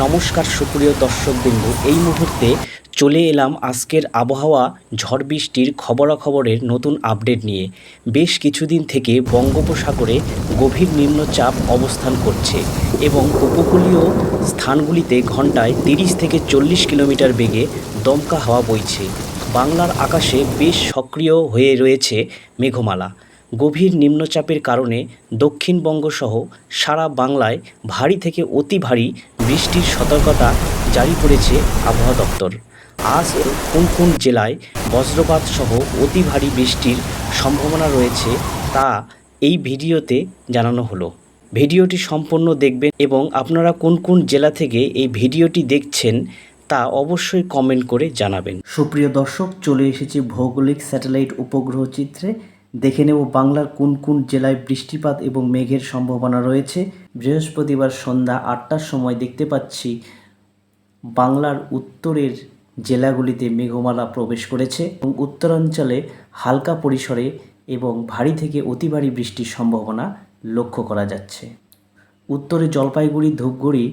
নমস্কার সুপ্রিয় দর্শকবিন্দু। এই মুহূর্তে চলে এলাম আজকের আবহাওয়া, ঝড় বৃষ্টির খবরাখবরের নতুন আপডেট নিয়ে। বেশ কিছুদিন থেকে বঙ্গোপসাগরে গভীর নিম্নচাপ অবস্থান করছে এবং উপকূলীয় স্থানগুলিতে ঘন্টায় তিরিশ থেকে চল্লিশ কিলোমিটার বেগে দমকা হাওয়া বইছে। বাংলার আকাশে বেশ সক্রিয় হয়ে রয়েছে মেঘমালা। গভীর নিম্নচাপের কারণে দক্ষিণবঙ্গসহ সারা বাংলায় ভারী থেকে অতি ভারী বৃষ্টির সতর্কতা জারি করেছে আবহাওয়া দপ্তর। আজ কোন কোন জেলায় বজ্রপাত সহ অতি ভারী বৃষ্টির সম্ভাবনা রয়েছে তা এই ভিডিওতে জানানো হলো। ভিডিওটি সম্পূর্ণ দেখবেন এবং আপনারা কোন কোন জেলা থেকে এই ভিডিওটি দেখছেন তা অবশ্যই কমেন্ট করে জানাবেন। সুপ্রিয় দর্শক, চলে এসেছি ভৌগোলিক স্যাটেলাইট উপগ্রহ চিত্রে দেখে নেব বাংলার কোন কোন জেলায় বৃষ্টিপাত এবং মেঘের সম্ভাবনা রয়েছে। বৃহস্পতিবার সন্ধ্যা আটটার সময় দেখতে পাচ্ছি বাংলার উত্তরের জেলাগুলিতে মেঘমালা প্রবেশ করেছে এবং উত্তরাঞ্চলে হালকা পরিসরে এবং ভারী থেকে অতি ভারী বৃষ্টির সম্ভাবনা লক্ষ্য করা যাচ্ছে। উত্তরে জলপাইগুড়ি, ধূপগুড়ি,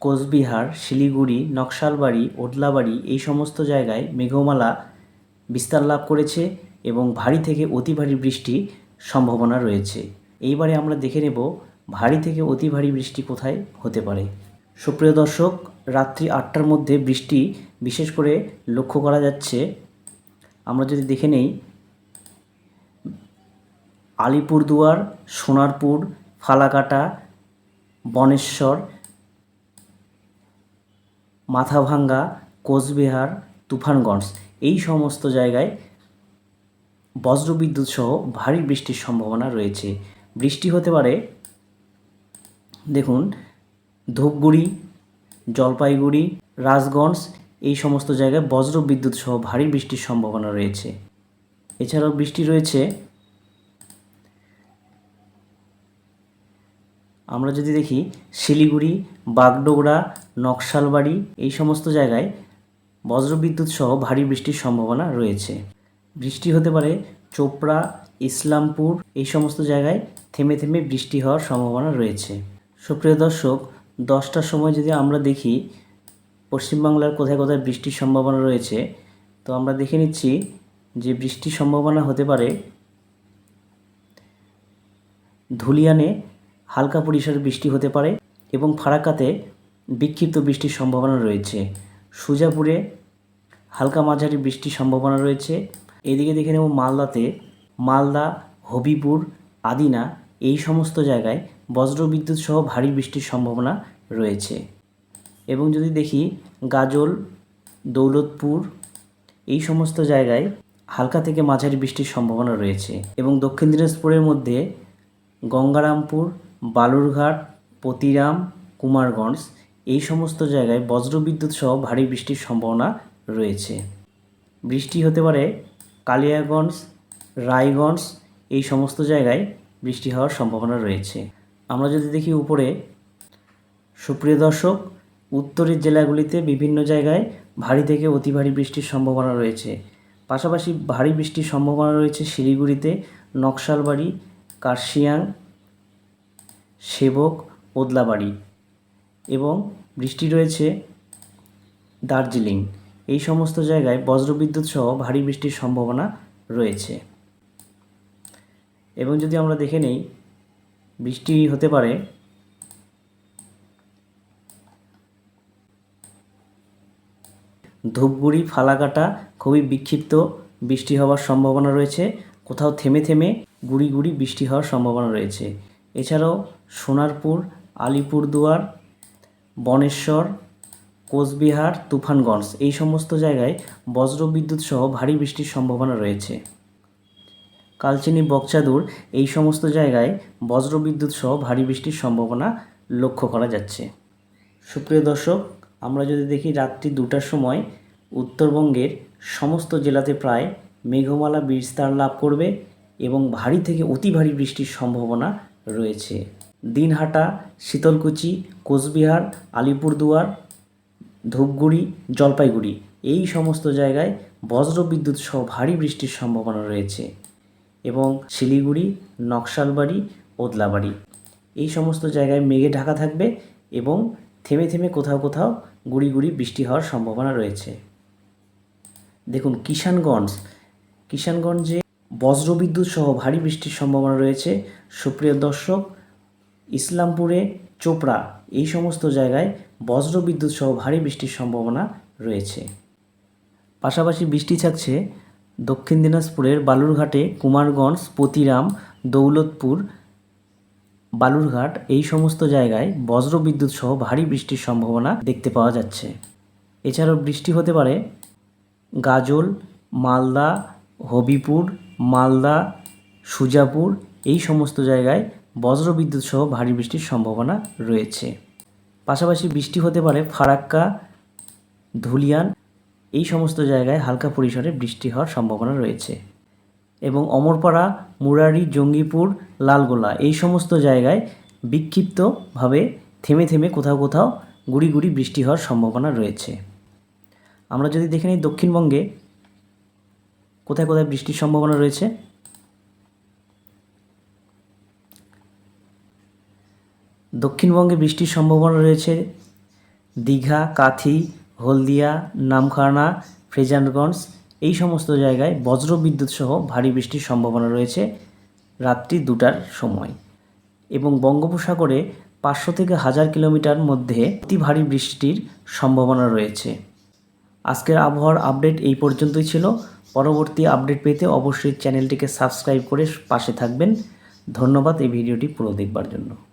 কোচবিহার, শিলিগুড়ি, নকশালবাড়ি ওদলাবাড়ি এই সমস্ত জায়গায় মেঘমালা বিস্তার লাভ করেছে। এবং ভারী থেকে অতি ভারী বৃষ্টি সম্ভাবনা রয়েছে। এইবারে আমরা দেখে নেব ভারী থেকে অতি ভারী বৃষ্টি কোথায় হতে পারে। সুপ্রিয় দর্শক, রাত্রি আটটার মধ্যে বৃষ্টি বিশেষ করে লক্ষ্য করা যাচ্ছে। আমরা যদি দেখে নেই, আলিপুরদুয়ার, সোনারপুর, ফালাকাটা, বনেশ্বর, মাথাভাঙ্গা, কোচবিহার, তুফানগঞ্জ এই সমস্ত জায়গায় বজ্রবিদ্যুৎ সহ ভারী বৃষ্টির সম্ভাবনা রয়েছে। বৃষ্টি হতে পারে, দেখুন, ধূপগুড়ি, জলপাইগুড়ি, রাজগঞ্জ, এই সমস্ত জায়গায় বজ্র বিদ্যুৎ সহ ভারী বৃষ্টির সম্ভাবনা রয়েছে। এছাড়াও বৃষ্টি রয়েছে। আমরা যদি দেখি, শিলিগুড়ি, বাগডোগরা, নকশালবাড়ি, এই সমস্ত জায়গায় বজ্রবিদ্যুৎ সহ ভারী বৃষ্টির সম্ভাবনা রয়েছে। বৃষ্টি হতে পারে, চোপড়া, ইসলামপুর, এই সমস্ত জায়গায় থেমে থেমে বৃষ্টি হওয়ার সম্ভাবনা রয়েছে। সুপ্রিয় দর্শক, দশটার সময় যদি আমরা দেখি, পশ্চিমবাংলার কোথায় কোথায় বৃষ্টির সম্ভাবনা রয়েছে, তো আমরা দেখে নিচ্ছি যে বৃষ্টির সম্ভাবনা হতে পারে ধুলিয়ানে হালকা পরিসরে বৃষ্টি হতে পারে এবং ফারাক্কাতে বিক্ষিপ্ত বৃষ্টির সম্ভাবনা রয়েছে। সুজাপুরে হালকা মাঝারি বৃষ্টির সম্ভাবনা রয়েছে। এদিকে দেখে নেব মালদাতে, মালদা, হবিপুর, আদিনা, এই সমস্ত জায়গায় বজ্রবিদ্যুৎ সহ ভারী বৃষ্টির সম্ভাবনা রয়েছে। এবং যদি দেখি গাজল, দৌলতপুর, এই সমস্ত জায়গায় হালকা থেকে মাঝারি বৃষ্টির সম্ভাবনা রয়েছে। এবং দক্ষিণ দিনাজপুরের মধ্যে গঙ্গারামপুর, বালুরঘাট, পতিরাম, কুমারগঞ্জ, এই সমস্ত জায়গায় বজ্রবিদ্যুৎ সহ ভারী বৃষ্টির সম্ভাবনা রয়েছে। বৃষ্টি হতে পারে কালিয়াগঞ্জ, রায়গঞ্জ এই সমস্ত জায়গায় বৃষ্টি হওয়ার সম্ভাবনা রয়েছে। আমরা যদি দেখি উপরে, সুপ্রিয় দর্শক, উত্তরের জেলাগুলিতে বিভিন্ন জায়গায় ভারী থেকে অতি ভারী বৃষ্টির সম্ভাবনা রয়েছে। পাশাপাশি ভারী বৃষ্টির সম্ভাবনা রয়েছে শিলিগুড়িতে, নকশালবাড়ি, কার্শিয়াং, সেবক, ওদলাবাড়ি এবং বৃষ্টি রয়েছে দার্জিলিং। এই সমস্ত জায়গায় বজ্রবিদ্যুৎ সহ ভারী বৃষ্টির সম্ভাবনা রয়েছে। এবং যদি আমরা দেখে নেই, বৃষ্টি হতে পারে। ধূপগুড়ি, ফালাকাটা খুবই বিক্ষিপ্ত বৃষ্টি হওয়ার সম্ভাবনা রয়েছে। কোথাও থেমে থেমে গুড়ি গুড়ি বৃষ্টি হওয়ার সম্ভাবনা রয়েছে। এছাড়াও সোনারপুর, আলিপুরদুয়ার, বনেশ্বর কোচবিহার, তুফানগঞ্জ এই সমস্ত জায়গায় বজ্রবিদ্যুৎ সহ ভারী বৃষ্টির সম্ভাবনা রয়েছে। কালচিনি, বকচাদুর এই সমস্ত জায়গায় বজ্রবিদ্যুৎ সহ ভারী বৃষ্টির সম্ভাবনা লক্ষ্য করা যাচ্ছে। সুপ্রিয় দর্শক, আমরা যদি দেখি রাত্রি দুটার সময় উত্তরবঙ্গের সমস্ত জেলাতে প্রায় মেঘমালা বিস্তার লাভ করবে এবং ভারী থেকে অতি ভারী বৃষ্টির সম্ভাবনা রয়েছে। দিনহাটা, শীতলকুচি, কোচবিহার, আলিপুরদুয়ার ধূপগুড়ি, জলপাইগুড়ি, এই সমস্ত জায়গায় বজ্রবিদ্যুৎ সহ ভারী বৃষ্টির সম্ভাবনা রয়েছে এবং শিলিগুড়ি, নকশালবাড়ি, ওদলাবাড়ি, এই সমস্ত জায়গায় মেঘে ঢাকা থাকবে এবং থেমে থেমে কোথাও কোথাও গুড়ি গুড়ি বৃষ্টি হওয়ার সম্ভাবনা রয়েছে। দেখুন, কিষানগঞ্জ, কিষানগঞ্জে বজ্রবিদ্যুৎ সহ ভারী বৃষ্টির সম্ভাবনা রয়েছে। সুপ্রিয় দর্শক, ইসলামপুরে চোপড়া এই সমস্ত জায়গায় বজ্রবিদ্যুৎ সহ ভারী বৃষ্টির সম্ভাবনা রয়েছে। পাশাপাশি বৃষ্টি থাকছে দক্ষিণ দিনাজপুরের বালুরঘাটে কুমারগঞ্জ, পতিরাম, দৌলতপুর, বালুরঘাট এই সমস্ত জায়গায় বজ্রবিদ্যুৎ সহ ভারী বৃষ্টির সম্ভাবনা দেখতে পাওয়া যাচ্ছে। এছাড়াও বৃষ্টি হতে পারে গাজল, মালদা, হবিপুর, মালদা, সুজাপুর এই সমস্ত জায়গায় বজ্রবিদ্যুৎ সহ ভারী বৃষ্টির সম্ভাবনা রয়েছে। পাশাপাশি বৃষ্টি হতে পারে ফারাক্কা, ধুলিয়ান, এই সমস্ত জায়গায় হালকা পরিসরে বৃষ্টি হওয়ার সম্ভাবনা রয়েছে। এবং অমরপাড়া, মুরারি, জঙ্গিপুর, লালগোলা এই সমস্ত জায়গায় বিক্ষিপ্তভাবে থেমে থেমে কোথাও কোথাও গুড়ি গুড়ি বৃষ্টি হওয়ার সম্ভাবনা রয়েছে। আমরা যদি দেখে নিই দক্ষিণবঙ্গে কোথায় কোথায় বৃষ্টির সম্ভাবনা রয়েছে দক্ষিণবঙ্গে বৃষ্টির সম্ভাবনা রয়েছে। দীঘা, কাথি, হলদিয়া, নামখানা, ফ্রেজানগঞ্জ এই সমস্ত জায়গায় বজ্রবিদ্যুৎ সহ ভারী বৃষ্টির সম্ভাবনা রয়েছে রাত্রি দুটার সময়। এবং বঙ্গোপসাগরে পাঁচশো থেকে হাজার কিলোমিটার মধ্যে অতি ভারী বৃষ্টির সম্ভাবনা রয়েছে। আজকের আবহাওয়ার আপডেট এই পর্যন্তই ছিল। পরবর্তী আপডেট পেতে অবশ্যই চ্যানেলটিকে সাবস্ক্রাইব করে পাশে থাকবেন। ধন্যবাদ এই ভিডিওটি পুরো দেখবার জন্য।